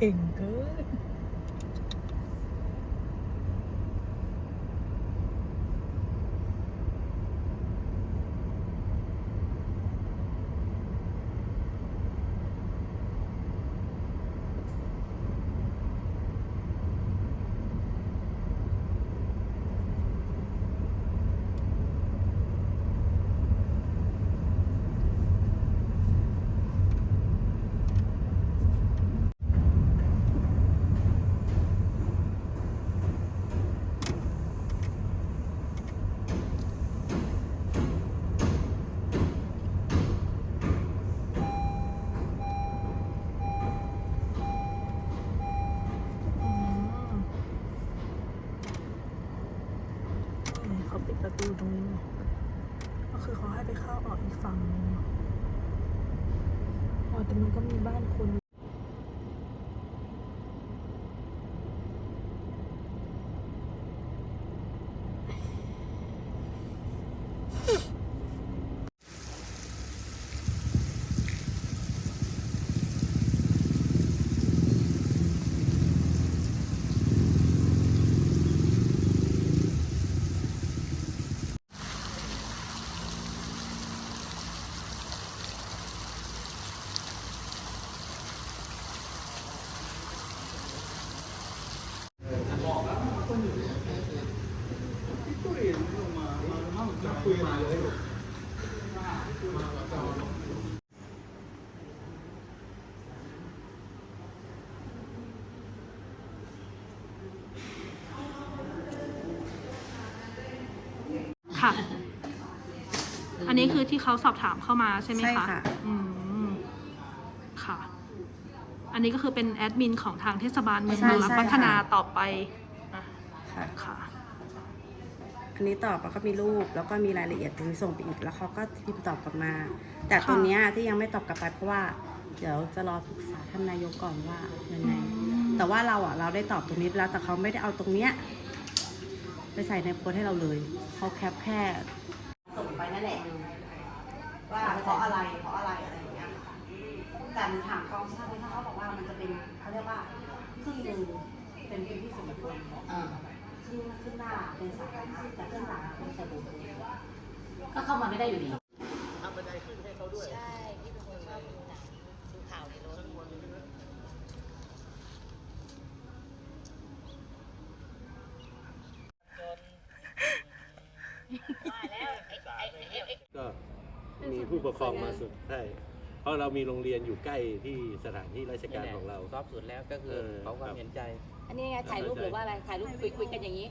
เก่งเกิน ประตูตรงนี้ ก็คือเขาให้ไปเข้าออกอีกฝั่งนึงอ๋อแต่มันก็มีบ้านคน ค่ะ อันนี้คือที่เขาสอบถามเข้ามาใช่ไหมคะใช่ค่ะ อืมค่ะ อันนี้ก็คือเป็นแอดมินของทางเทศบาลเมืองใช่เมืองรับใช่พัฒนาค่ะ ต่อไปอะค่ะ ค่ะ อันนี้ตอบแล้วก็มีรูปแล้วก็มีรายละเอียดที่ส่งไปอีกแล้วเขาก็พิมพ์ตอบกลับมา แต่ค่ะตัวเนี้ยที่ยังไม่ตอบกลับไปเพราะว่าเดี๋ยวจะรอปรึกษาท่านนายกก่อนว่ายังไง แต่ว่าเราอะเราได้ตอบตรงนี้ไปแล้วแต่เขาไม่ได้เอาตรงเนี้ยไปใส่ในโพสต์ให้เราเลยเขาแคปแค่ส่งไปนั่นแหละว่าเพราะอะไรเพราะอะไรอะไรอย่างเงี้ยค่ะแต่ถามกองช่างเลยถ้าเขาบอกว่ามันจะเป็นเขาเรียกว่าครึ่งหนึ่งเป็นพื้นที่ส่วนบุคคล ครึ่งครึ่งหน้าเป็นสาธารณะแต่ครึ่งหลังเป็นส่วนบุคคลก็เข้ามาไม่ได้อยู่ดีก็มีผู้ปกครองมาสุดใช่เพราะเรามีโรงเรียนอยู่ใกล้ที่สถานที่ราชการของเราซอฟสุดแล้วก็คือเออเขาความครับเห็นใจ อันนี้ไงถ่ายรูปหรือว่าอะไรถ่ายรูปคุยคุยกันอย่างนี้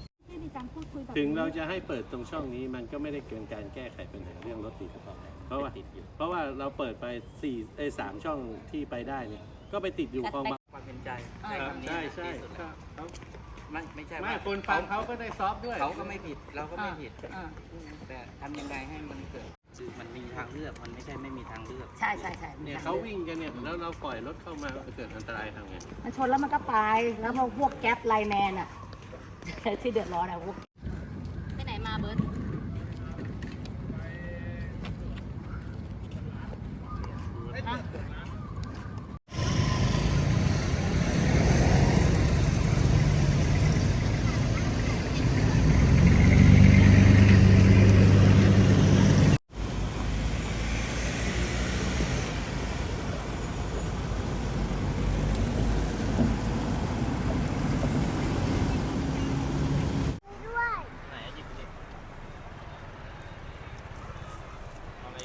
ถึงเราจะให้เปิดตรงช่องนี้มันก็ไม่ได้เกินการแก้ไขปัญหาเรื่องรถติดเพราะว่าติดอยู่เพราะว่าเราเปิดไปสี่เอ้ยสามช่องที่ไปได้เนี่ยก็ไปติดอยู่คลองบางความเห็นใจครับคำนี้ใช่ใช่ที่สุดครับเขาไม่ไม่ใช่ไม่ว่าคนฟังเขาก็ได้ซอฟต์ด้วย เขาก็ไม่ผิดเราก็ไม่ผิด อ่า แต่ทำยังไงให้มันเกิด คือมันมีทางเลือกมันไม่ใช่ไม่มีทางเลือกใช่ใช่ใช่เนี่ยเขาวิ่งกันเนี่ยแล้วเราปล่อยรถเข้ามาเกิดอันตรายทำไงมันชนแล้วมันก็ไปแล้วพวกพวกแก๊ปไลน์แมนอะที่เดือดร้อนอะพวกไปไหนมาเบิร์ต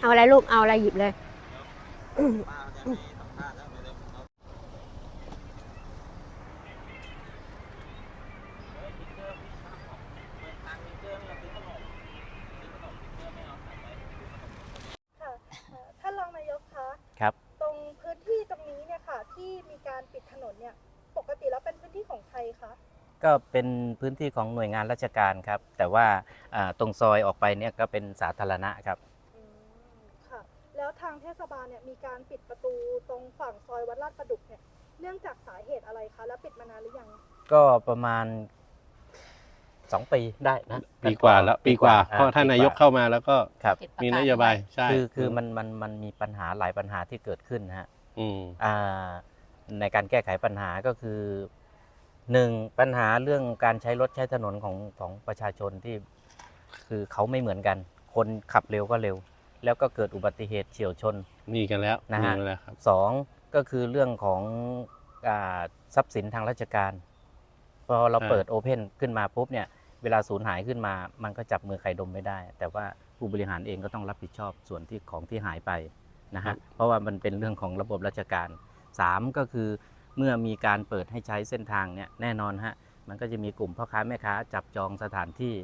เอาอะไรลูก เอาอะไรหยิบเลย ค่ะท่านรองนายกคะครับ ตรงพื้นที่ตรงนี้เนี่ยค่ะ ที่มีการปิดถนนเนี่ย ปกติแล้วเป็นพื้นที่ของใครคะก็เป็นพื้นที่ของหน่วยงานราชการครับ แต่ว่าอ่าตรงซอยออกไปเนี่ยก็เป็นสาธารณะครับอืมค่ะแล้วทางเทศบาลเนี่ยมีการปิดประตูตรงฝั่งซอยวัดลาดประดุกเนี่ยเนื่องจากสาเหตุอะไรคะ แล้วปิดมานานหรือยัง ก็ประมาณสองปีได้นะปีกว่าแล้วปีกว่าอ่เพราะท่านนายกปีเข้ามาแล้วก็ครับมีนโยบายใช่คือคือมันมันมันมีปัญหาหลายปัญหาที่เกิดขึ้นนะฮะอืมอ่าในการแก้ไขปัญหาก็คือหนึ่งปัญหาเรื่องการใช้รถใช้ถนนของของประชาชนที่ คือเขาไม่เหมือนกัน คนขับเร็วก็เร็ว แล้วก็เกิดอุบัติเหตุเฉียวชน มีกันแล้วนะฮะ มีกันแล้วครับ สองก็คือเรื่องของอาทรัพย์สินทางราชการ พอเราอ่า เปิดโอเพนขึ้นมาปุ๊บเนี่ยเวลาสูญหายขึ้นมา มันก็จับมือใครดมไม่ได้ แต่ว่าผู้บริหารเองก็ต้องรับผิดชอบส่วนที่ของที่หายไปนะฮะเพราะว่ามันเป็นเรื่องของระบบราชการสามก็คือเมื่อมีการเปิดให้ใช้เส้นทางเนี่ยแน่นอนฮะมันก็จะมีกลุ่มพ่อค้าแม่ค้าจับจองสถานที่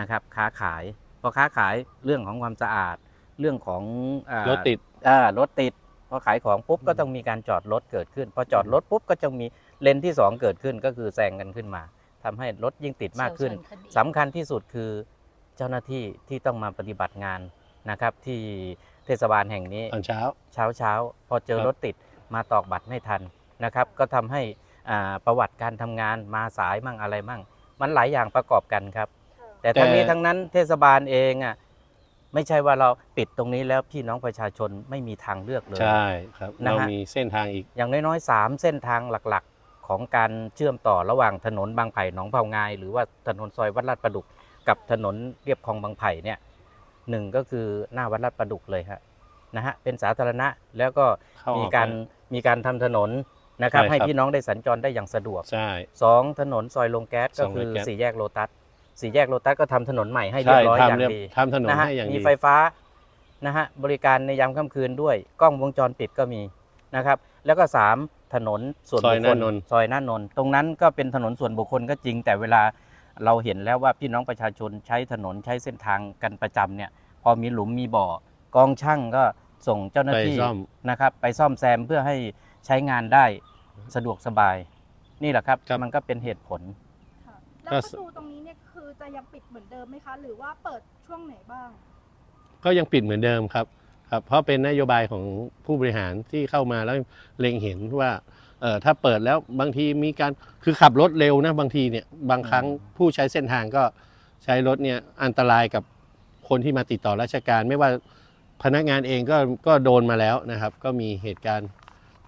นะครับค้าขายพอค้าขายเรื่องของความสะอาด เรื่องของอารถติดอ่ารถติดพอขายของปุ๊บก็ต้องมีการจอดรถเกิดขึ้น พอจอดรถปุ๊บก็จะมีเลนที่สองเกิดขึ้นก็คือแซงกันขึ้นมาทำให้รถยิ่งติดมากขึ้นเฉียวชนขึ้นอีกสำคัญที่สุดคือเจ้าหน้าที่ที่ต้องมาปฏิบัติงานนะครับ ที่เทศบาลแห่งนี้ตอนเช้าเช้าเช้าๆพอเจอครับรถติดมาตอกบัตรไม่ทันนะครับ ก็ทำให้อ่าประวัติการทำงานมาสายมั่งอะไรมั่ง มันหลายอย่างประกอบกันครับค่ะแต่ทั้งนี้ทั้งนั้นเทศบาลเองอะ ไม่ใช่ว่าเราปิดตรงนี้แล้วพี่น้องประชาชนไม่มีทางเลือกเลย ใช่ครับนะเราฮะ มีเส้นทางอีก อย่างน้อยๆสามเส้นทางหลักๆ ของการเชื่อมต่อระหว่างถนนบางไผ่หนองเผางาย หรือว่าถนนซอยวัดลาดประดุก กับถนนเรียบคลองบางไผ่เนี่ยหนึ่งก็คือหน้าวัดลาดประดุกเลยฮะนะฮะเป็นสาธารณะแล้วก็เข้าออกมีการได้มีการทำถนนนะครับใช่ครับให้พี่น้องได้สัญจรได้อย่างสะดวกใช่ สองถนนซอยลงแก๊สซก็อยลงคือแก๊ส สี่แยกโลตัส สี่แยกโลตัสก็ทำถนนใหม่ให้เรีใช่ยบร้อยอย่างทำเรียบดีทำถนนนะฮะให้อย่างมีดีไฟฟ้านะฮะบริการในยามค่ำคืนด้วยกล้องวงจรปิดก็มีนะครับ แล้วก็สามถนนส่วนซอยบุคคลหน้านนท์ซอยหน้านนท์ตรงนั้นก็เป็นถนนส่วนบุคคลก็จริง แต่เวลาเราเห็นแล้วว่าพี่น้องประชาชนใช้ถนนใช้เส้นทางกันประจำเนี่ย พอมีหลุมมีบ่อกองช่างก็ส่งเจ้าหน้าที่ไปซ่อมนะครับ ไปซ่อมแซมเพื่อให้ใช้งานได้สะดวกสบาย นี่แหละครับครับมันก็เป็นเหตุผลค่ะแล้วก็ประตูตรงนี้เนี่ยคือ จะยังปิดเหมือนเดิมไหมคะ หรือว่าเปิดช่วงไหนบ้าง ก็ยังปิดเหมือนเดิมครับครับ เพราะเป็นนโยบายของผู้บริหารที่เข้ามาแล้วเล็งเห็นว่าเออถ้าเปิดแล้วบางทีมีการคือขับรถเร็วนะบางทีเนี่ยบางครั้งอืมผู้ใช้เส้นทางก็ใช้รถเนี่ยอันตรายกับคนที่มาติดต่อราชการ ไม่ว่าพนักงานเองก็ก็โดนมาแล้วนะครับ ก็มีเหตุการณ์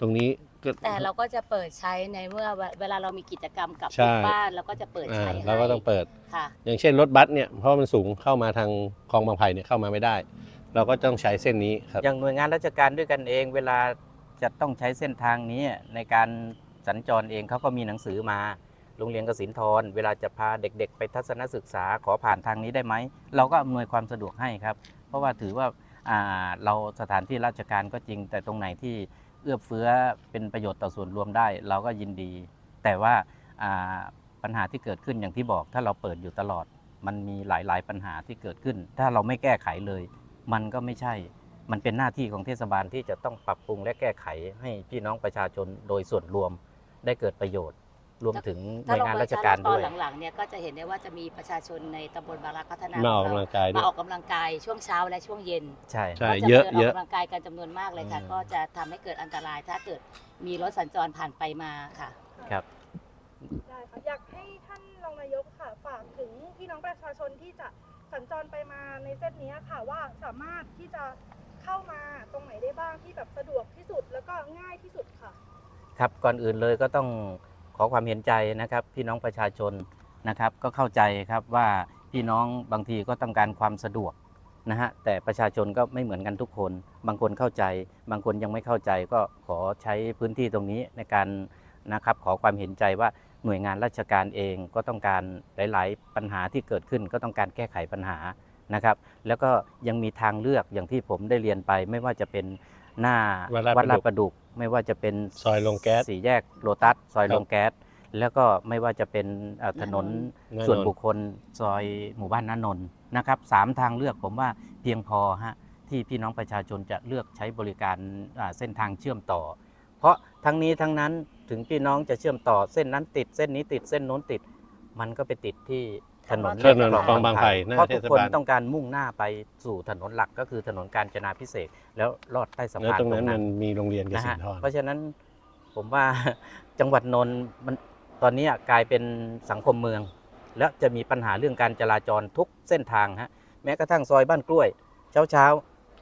ตรงนี้ ก็แต่เราก็จะเปิดใช้ในเมื่อเวลาเรามีกิจกรรมกับใช่ ลูกบ้านเราก็จะเปิดอ่าใช้เราก็ต้องเปิด ค่ะ อย่างเช่นรถบัสเนี่ยเพราะมันสูงเข้ามาทางคลองบางไผ่เนี่ยเข้ามาไม่ได้ เราก็ต้องใช้เส้นนี้ครับ อย่างหน่วยงานราชการด้วยกันเอง เวลาจะต้องใช้เส้นทางนี้ในการสัญจรเองเขาก็มีหนังสือมา โรงเรียนกสินทร เวลาจะพาเด็ก ๆ ไปทัศนศึกษาขอผ่านทางนี้ได้ไหม เราก็อำนวยความสะดวกให้ครับ เพราะว่าถือว่าอ่าเราสถานที่ราชการก็จริง แต่ตรงไหนที่เอื้อเฟื้อเป็นประโยชน์ต่อส่วนรวมได้ เราก็ยินดี แต่ว่าอ่าปัญหาที่เกิดขึ้นอย่างที่บอก ถ้าเราเปิดอยู่ตลอด มันมีหลายๆ ปัญหาที่เกิดขึ้น ถ้าเราไม่แก้ไขเลย มันก็ไม่ใช่ มันเป็นหน้าที่ของเทศบาลที่จะต้องปรับปรุงและแก้ไขให้พี่น้องประชาชนโดยส่วนรวมได้เกิดประโยชน์ รวมถึงหน่วยงานราชการตอด้นวยหลังๆเนี่ยก็จะเห็นได้ว่าจะมีประชาชนในตำบลบารักพัฒนามาออกกำลังกายด้มาวยออกกำลังกายช่วงเช้าและช่วงเย็นใช่ใช่ก็จเยอะดินเยอะกกำลังกายกันจำนวนมากเลยค่ะอืมก็จะทำให้เกิดอันตรายถ้าเกิดมีรถสัญจรผ่านไปมาค่ะครับได้ค่ะอยากให้ท่านรองนายกค่ะฝากถึงพี่น้องประชาชนที่จะสัญจรไปมาในเส้นนี้ค่ะว่าสามารถที่จะเข้ามาตรงไหนได้บ้างที่แบบสะดวกที่สุดแล้วก็ง่ายที่สุดค่ะ ครับก่อนอื่นเลยก็ต้อง ขอความเห็นใจนะครับ พี่น้องประชาชนนะครับ ก็เข้าใจครับว่าพี่น้องบางทีก็ต้องการความสะดวกนะฮะแต่ประชาชนก็ไม่เหมือนกันทุกคน บางคนเข้าใจ บางคนยังไม่เข้าใจก็ขอใช้พื้นที่ตรงนี้ในการนะครับ ขอความเห็นใจว่าหน่วยงานราชการเองก็ต้องการหลาย ๆ ปัญหาที่เกิดขึ้นก็ต้องการแก้ไขปัญหานะครับ แล้วก็ยังมีทางเลือกอย่างที่ผมได้เรียนไป ไม่ว่าจะเป็นหน้าวัดลาดวัดลาดประประดุก ไม่ว่าจะเป็นซอยลงแก๊สสี่แยกโลตัสซอยครับลงแก๊สแล้วก็ไม่ว่าจะเป็นเอ่อถนนนนท์ส่วนบุคคลซอยหมู่บ้านนานนท์นะครับสามทางเลือกผมว่าเพียงพอฮะที่พี่น้องประชาชนจะเลือกใช้บริการอ่าเส้นทางเชื่อมต่อ เพราะทั้งนี้ทั้งนั้นถึงพี่น้องจะเชื่อมต่อเส้นนั้นติดเส้นนี้ติดเส้นโน้นติด มันก็ไปติดที่ ถนนถนนคลองบางไผ่หน้าเพราะทุกคนเทศบาล ต้องการมุ่งหน้าไปสู่ถนนหลักก็คือถนนกาญจนาพิเศษกแล้วลอดใต้สะแล้วพานตรงนั้นตรงนั้มันนมีโรงเรียนเกนะษฮะตรทร เพราะฉะนั้นผมว่า จังหวัดนนท์มันตอนนี้กลายเป็นสังคมเมือง และจะมีปัญหาเรื่องการจราจรทุกเส้นทางฮะแม้กระทั่งซอยบ้านกล้วย เช้าเช้า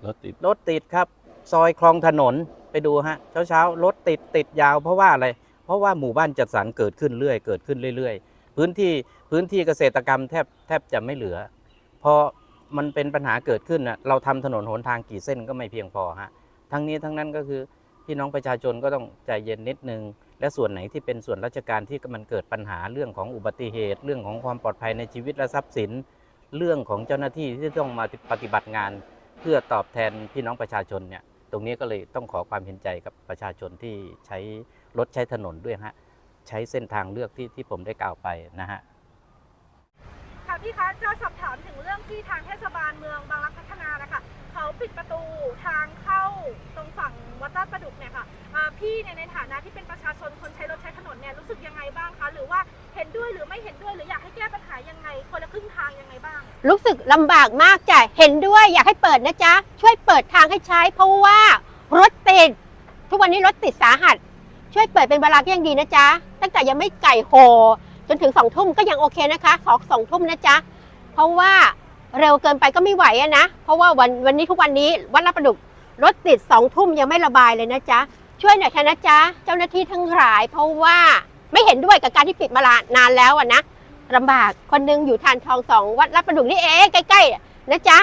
รถติดๆรถติดครับ ซอยคลองถนนไปดูฮะ เช้าเช้าๆรถติดติดยาวเพราะว่าอะไร เพราะว่าหมู่บ้านจัดสรรเกิดขึ้นเรื่อยเกิดขึ้นเรื่อยๆ พื้นที่พื้นที่เกษตรกรรมแทบแทบจะไม่เหลือ พอมันเป็นปัญหาเกิดขึ้นน่ะเราทำถนนหนทางกี่เส้นก็ไม่เพียงพอฮะทั้งนี้ทั้งนั้นก็คือพี่น้องประชาชนก็ต้องใจเย็นนิดนึง และส่วนไหนที่เป็นส่วนราชการที่มันเกิดปัญหาเรื่องของอุบัติเหตุ เรื่องของความปลอดภัยในชีวิตและทรัพย์สิน เรื่องของเจ้าหน้าที่ที่ต้องมาปฏิบัติงาน เพื่อตอบแทนพี่น้องประชาชนเนี่ยตรงนี้ก็เลยต้องขอความเห็นใจกับประชาชนที่ใช้รถใช้ถนนด้วยฮะ ใช้เส้นทางเลือกที่ที่ผมได้กล่าวไปนะฮะค่ะพี่คะจะสอบถามถึงเรื่องที่ทางเทศบาลเมืองบางรักพัฒนานะคะเขาปิดประตูทางเข้าตรงฝั่งวัดลาดประดุกเนี่ยค่ะอ่าพี่เนี่ยในฐานะที่เป็นประชาชนคนใช้รถใช้ถนนเนี่ยรู้สึกยังไงบ้างคะหรือว่าเห็นด้วยหรือไม่เห็นด้วยหรืออยากให้แก้ปัญหายังไง คนละครึ่งทางยังไงบ้าง รู้สึกลำบากมากจ้ะเห็นด้วยอยากให้เปิดนะจ๊ะช่วยเปิดทางให้ใช้ เพราะว่ารถติดทุกวันนี้รถติดสาหัส ช่วยเปิดเป็นเวลาก็ยังดีนะจ๊ะ ตั้งแต่ยังไม่ไก่โหจนถึงสองทุ่มก็ยังโอเคนะคะสองสองทุ่มนะจ๊ะ เพราะว่าเร็วเกินไปก็ไม่ไหวอะนะ เพราะว่าวันวันนี้ทุกวันนี้วัดลาดประดุกรถติดสองทุ่มยังไม่ระบายเลยนะจ๊ะ ช่วยหน่อยเถอะนะจ๊ะ เจ้าหน้าที่ทั้งหลาย เพราะว่าไม่เห็นด้วยกับการที่ปิดมานานแล้วอะนะลำบากคนหนึงอยู่ทานทองสองวัดลาดประดุกนี่เองใกล้ๆนะจ๊ะ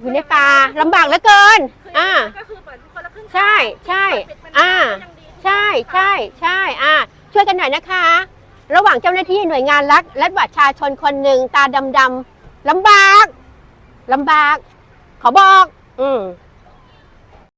อยู่ในป่าลำบากเหลือเกินคืออ่าก็คือเหมือนคนละครึ่งทางใช่ใช่ปิดเป็นอ่าก็ยังดี ใช่ใช่ใช่อ่าช่วยกันหน่อยนะคะ ระหว่างเจ้าหน้าที่หน่วยงานรัฐและประชาชนคนหนึ่งตาดำๆลำบากลำบาก ขอบอก อืม